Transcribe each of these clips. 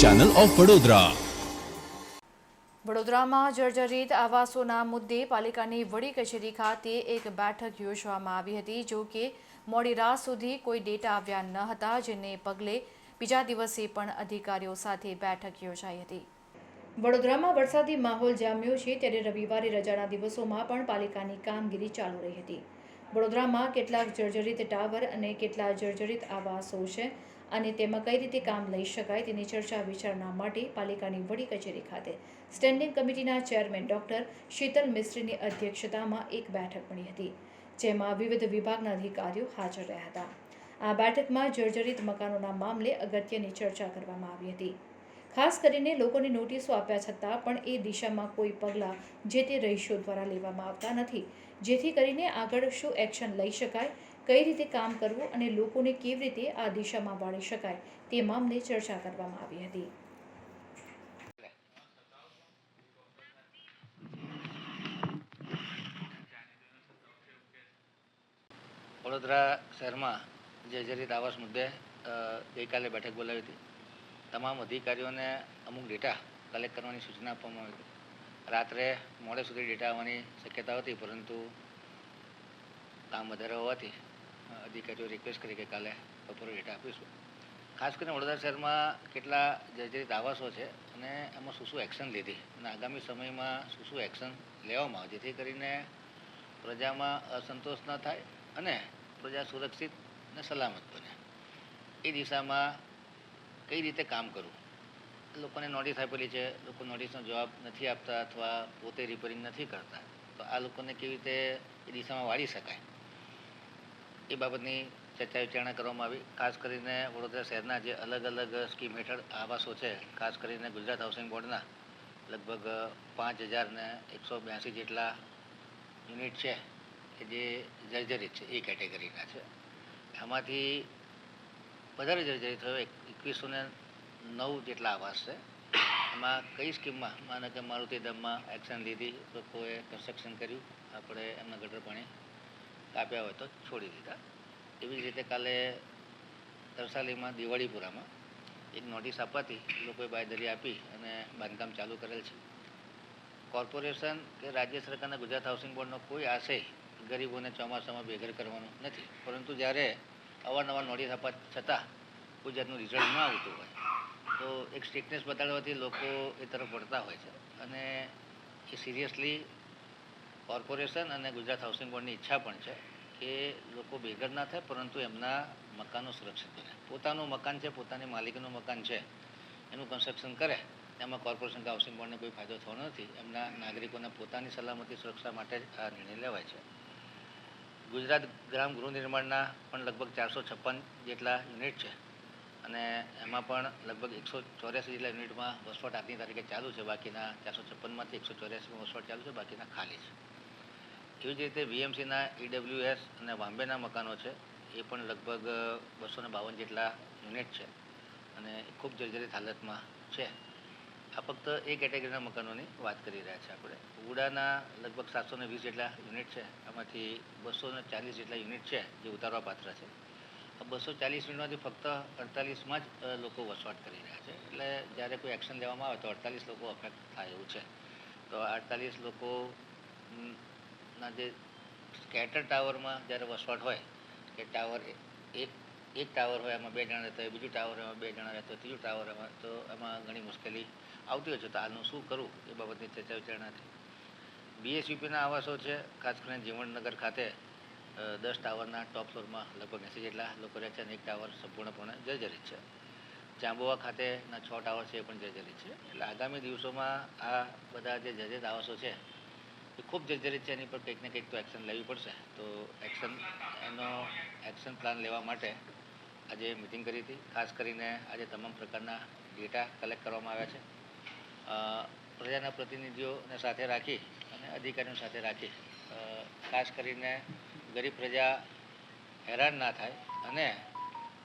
Channel of Vadodara વડોદરામાં જર્જરિત આવાસોના મુદ્દે પાલિકાની વડી કચેરી ખાતે એક બેઠક યોજવામાં આવી હતી. જો કે મોડી રાત સુધી કોઈ ડેટા આવ્યા ન હતા, જેને પગલે બીજા દિવસે પણ અધિકારીઓ સાથે બેઠક યોજાઈ હતી. વડોદરામાં વરસાદી માહોલ જામ્યો છે. ત્યારે રવિવારે રજાના દિવસોમાં પણ પાલિકાની કામગીરી ચાલુ રહી હતી. વડોદરામાં કેટલાક જર્જરિત ટાવર અને કેટલા જર્જરિત આવાસો છે અને તેમાં કઈ રીતે કામ લઈ શકાય તેની ચર્ચા વિચારણા માટે પાલિકાની વડી કચેરી ખાતે સ્ટેન્ડિંગ કમિટીના ચેરમેન ડોક્ટર શીતલ મિસ્ત્રીની અધ્યક્ષતામાં એક બેઠક મળી હતી, જેમાં વિવિધ વિભાગના અધિકારીઓ હાજર રહ્યા હતા. આ બેઠકમાં જર્જરિત મકાનોના મામલે અગત્યની ચર્ચા કરવામાં આવી હતી. ખાસ કરીને લોકોને નોટિસો આપ્યા છતાં પણ એ દિશામાં કોઈ પગલાં જે તે રહીશો દ્વારા લેવામાં આવતા નથી. જેથી કરીને આગળ શું એક્શન લઈ શકાય, કઈ રીતે કામ કરવું અને લોકોને કેવી રીતે આ દિશામાં વાળી શકાય તે મામલે ચર્ચા કરવામાં આવી હતી. વડોદરા શહેરમાં જર્જરિત આવાસ મુદ્દે ગઈકાલે બેઠક બોલાવી હતી. તમામ અધિકારીઓને અમુક ડેટા કલેક્ટ કરવાની સૂચના આપવામાં આવી રાત્રે મોડે સુધી ડેટા આવવાની શક્યતા હતી, પરંતુ કામ વધારે હોવાથી અધિકારીઓ રિક્વેસ્ટ કરી કે કાલે બપોરે ડેટા આપીશું. ખાસ કરીને વડોદરા શહેરમાં કેટલા જર્જરિત આવાસો છે અને એમાં શું શું એક્શન લીધી અને આગામી સમયમાં શું શું એક્શન લેવામાં આવે, જેથી કરીને પ્રજામાં અસંતોષ ન થાય અને પ્રજા સુરક્ષિત અને સલામત બને. એ દિશામાં કઈ રીતે કામ કરવું લોકોને નોટિસ આપેલી છે, લોકો નોટિસનો જવાબ નથી આપતા અથવા પોતે રિપેરિંગ નથી કરતા. તો આ લોકોને કેવી રીતે એ દિશામાં વાળી શકાય? એ બાબતની ચર્ચા વિચારણા કરવામાં આવી. ખાસ કરીને વડોદરા શહેરના જે અલગ અલગ સ્કીમ હેઠળ આવાસો છે, ખાસ કરીને ગુજરાત હાઉસિંગ બોર્ડના લગભગ પાંચ હજાર ને એકસો બ્યાસી જેટલા યુનિટ છે કે જે જર્જરિત છે, એ કેટેગરીના છે. આમાંથી વધારે જર્જરિત થયો. એકવીસો ને નવ જેટલા આવાસ છે. એમાં કઈ સ્કીમમાં? માનો કે મારુતિ ધામમાં એક્શન લીધી. લોકોએ કન્સ્ટ્રક્શન કર્યું. આપણે એમના ગટર પાણી કાપ્યા હોય તો છોડી દીધા. એવી જ રીતે કાલે તરસાલીમાં, દિવાળીપુરામાં એક નોટિસ આપવાથી લોકોએ બાયદરી આપી અને બાંધકામ ચાલુ કરેલ છે. કોર્પોરેશન કે રાજ્ય સરકારના ગુજરાત હાઉસિંગ બોર્ડનો કોઈ આશય ગરીબોને ચોમાસામાં બેઘર કરવાનો નથી. પરંતુ જ્યારે અવારનવાર નોટિસ આપવા છતાં ગુજરાતનું રિઝલ્ટ ન આવતું હોય. તો એક સ્ટ્રિકનેસ બતાડવાથી લોકો એ તરફ વળતા હોય છે. અને એ સિરિયસલી કોર્પોરેશન અને ગુજરાત હાઉસિંગ બોર્ડની ઈચ્છા પણ છે કે લોકો બેઘર ના થાય, પરંતુ એમના મકાનો સુરક્ષિત બને પોતાનું મકાન છે, પોતાની માલિકીનું મકાન છે, એનું કન્સ્ટ્રક્શન કરે, એમાં કોર્પોરેશન કે હાઉસિંગ બોર્ડને કોઈ ફાયદો થવાનો નથી. એમના નાગરિકોને પોતાની સલામતી સુરક્ષા માટે જ આ નિર્ણય લેવાય છે. ગુજરાત ગ્રામ ગૃહ નિર્માણના પણ લગભગ ચારસો છપ્પન જેટલા યુનિટ છે. અને એમાં પણ લગભગ એકસો ચોર્યાસી જેટલા યુનિટમાં વસવાટ આજની તારીખે ચાલુ છે. બાકીના ચારસો છપ્પનમાંથી એકસો ચોર્યાસીમાં વસવાટ ચાલુ છે, બાકીના ખાલી છે. એવી જ રીતે વીએમસીના ઈડબ્લ્યુએસ અને વાંબેના મકાનો છે, એ પણ લગભગ બસો બાવન જેટલા યુનિટ છે. અને ખૂબ જર્જરિત હાલતમાં છે. આ ફક્ત એ કેટેગરીના મકાનોની વાત કરી રહ્યા છે આપણે. ઉડાના લગભગ સાતસો ને વીસ જેટલા યુનિટ છે. આમાંથી બસો ને ચાલીસ જેટલા યુનિટ છે જે ઉતારવા પાત્ર છે. આ બસો ચાલીસ યુનિટમાંથી ફક્ત અડતાલીસમાં જ લોકો વસવાટ કરી રહ્યા છે. એટલે જ્યારે કોઈ એક્શન લેવામાં આવે તો અડતાલીસ લોકો અફેક્ટ થાય એવું છે. તો અડતાલીસ લોકો ના જે સ્કેટર ટાવરમાં જ્યારે વસવાટ હોય, કે ટાવર એક એક ટાવર હોય એમાં બે જણા રહેતા હોય, બીજું ટાવર એમાં બે જણા રહેતા હોય, ત્રીજું ટાવર એમાં તો એમાં ઘણી મુશ્કેલી આવતી હોય છે તો આનું શું કરવું? એ બાબતની ચર્ચા વિચારણા થઈ બીએસયુપીના આવાસો છે, ખાસ કરીને જીવણનગર ખાતે દસ ટાવરના ટોપ ફ્લોરમાં લગભગ એંસી જેટલા લોકો રહે છે અને એક ટાવર સંપૂર્ણપણે જર્જરિત છે. જાંબુવા ખાતેના છ ટાવર છે એ પણ જર્જરિત છે. એટલે આગામી દિવસોમાં આ બધા જે જર્જરિત આવાસો છે, એ ખૂબ જર્જરિત છે, એની પર કંઈક ને કંઈક તો એક્શન લેવી પડશે. તો એક્શન, એનો એક્શન પ્લાન લેવા માટે આજે મિટિંગ કરી હતી. ખાસ કરીને આજે તમામ પ્રકારના ડેટા કલેક્ટ કરવામાં આવ્યા છે. પ્રજાના પ્રતિનિધિઓને સાથે રાખી અને અધિકારીઓ સાથે રાખી. ખાસ કરીને ગરીબ પ્રજા હેરાન ના થાય અને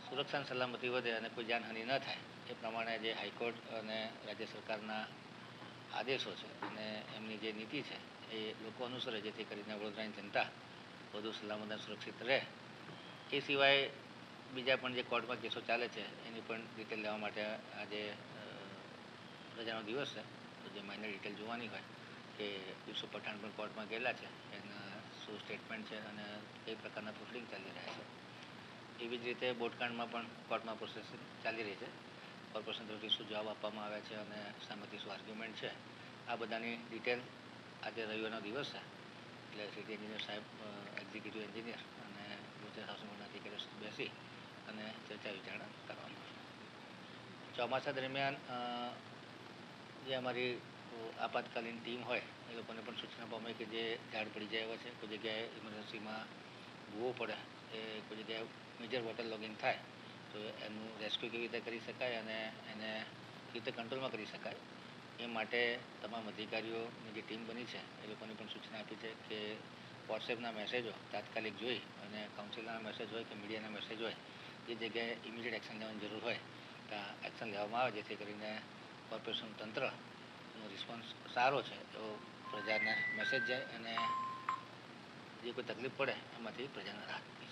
સુરક્ષા અને સલામતી વધે અને કોઈ જાનહાનિ ન થાય. એ પ્રમાણે જે હાઈકોર્ટ અને રાજ્ય સરકારના આદેશો છે અને એમની જે નીતિ છે એ લોકો અનુસરે જેથી કરીને વડોદરાની જનતા વધુ સલામત અને સુરક્ષિત રહે. એ સિવાય બીજા પણ જે કોર્ટમાં કેસો ચાલે છે એની પણ ડિટેલ લેવા માટે આજે રજાનો દિવસ છે, તો જે માઇનર ડિટેલ જોવાની હોય કે યુસુફ પઠાણ પણ કોર્ટમાં ગયેલા છે, એના શું સ્ટેટમેન્ટ છે અને કઈ પ્રકારના પ્રોસિડિંગ ચાલી રહ્યા છે. એવી જ રીતે બોટકાંડમાં પણ કોર્ટમાં પ્રોસેસ ચાલી રહી છે. કોર્પોરેશન તરફથી શું જવાબ આપવામાં આવ્યા છે અને સામેથી શું આર્ગ્યુમેન્ટ છે, આ બધાની ડિટેલ આજે રવિવારનો દિવસ છે. એટલે સિટી એન્જિનિયર સાહેબ એક્ઝિક્યુટિવ એન્જિનિયર અને ગુજરાત હાઉસિંગ બોર્ડના અધિકારીઓ બેસી અને ચર્ચા વિચારણા કરવામાં ચોમાસા દરમિયાન જે અમારી આપાતકાલીન ટીમ હોય, એ લોકોને પણ સૂચના પામે કે જે ઝાડ પડી જાય એવા છે. કોઈ જગ્યાએ ઇમરજન્સીમાં ભૂવો પડે, એ કોઈ જગ્યાએ મેજર વોટર લોગિંગ થાય, તો એનું રેસ્ક્યુ કેવી રીતે કરી શકાય અને એને કેવી રીતે કંટ્રોલમાં કરી શકાય, એ માટે તમામ અધિકારીઓની જે ટીમ બની છે, એ લોકોને પણ સૂચના આપી છે કે વોટ્સએપના મેસેજો તાત્કાલિક જોઈ અને કાઉન્સિલના મેસેજ હોય કે મીડિયાના મેસેજ હોય, એ જગ્યાએ ઇમિડિયેટ એક્શન લેવાની જરૂર હોય, ત્યાં એક્શન લેવામાં આવે જેથી કરીને કોર્પોરેશન તંત્રનો રિસ્પોન્સ સારો છે એવો પ્રજાને મેસેજ જાય અને જે કોઈ તકલીફ પડે, એમાંથી પ્રજાને રાહત